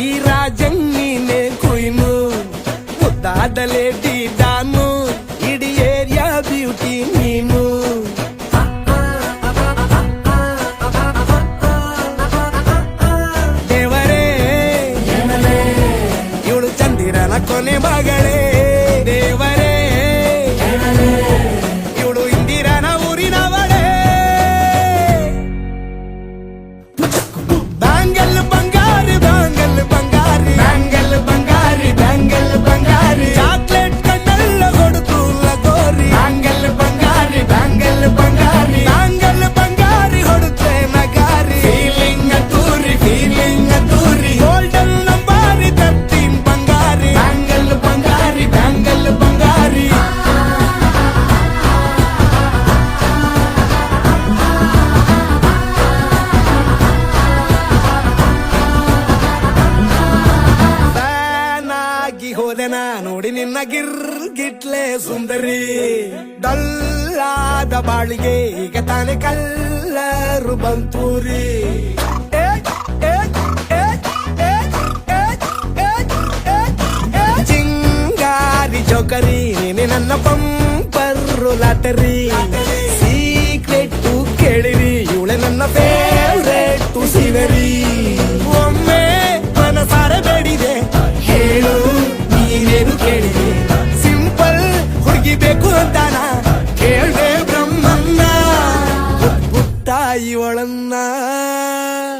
ఈ రాజంగ్ నీనే కుయిను ముద్దాదలేడి డాను ఇడి ఏరియా బ్యూటీ నీను ದೇವರೇ ಇವಳು ಚಂದಿರನ ಕೊನೆ ಮಗಳೇ ಹೋದೆನಾ ನೋಡಿ ನಿನ್ನ ಗಿರ್ ಗಿಟ್ಲೆ ಸುಂದರಿ. ಡಲ್ಲಾದ ಬಾಳಿಗೆ ಈಗ ತಾನೆ ಕಲ್ಲರು ಬಂತೂರಿ. ಚಿಂಗಾರಿ ಚೌಕರಿ ನೀನೆ ನನ್ನ ಪಂಪರು ಲಾಟರಿ. ಪುಟ್ಟ ಇವಳನ್ನ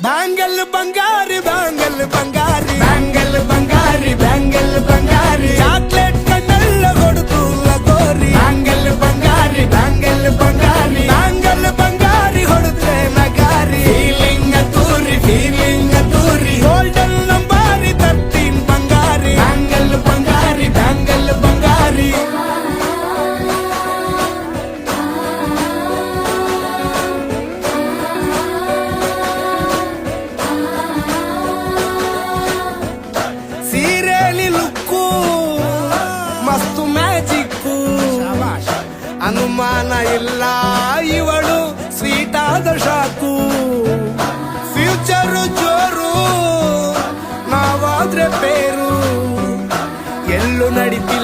ಬ್ಯಾಂಗಲ್ ಬಂಗಾರಿ ಬ್ಯಾಂಗಲ್ ಬಂಗಾರಿ ಇಲ್ಲ ಇವಳು ಸ್ವೀಟ್ ಆದ ಶಾಕು ಫ್ಯೂಚರು ಜೋರು ನಾವಾದ್ರೆ ಬೇರು ಎಲ್ಲೂ ನಡೀತಿಲ್ಲ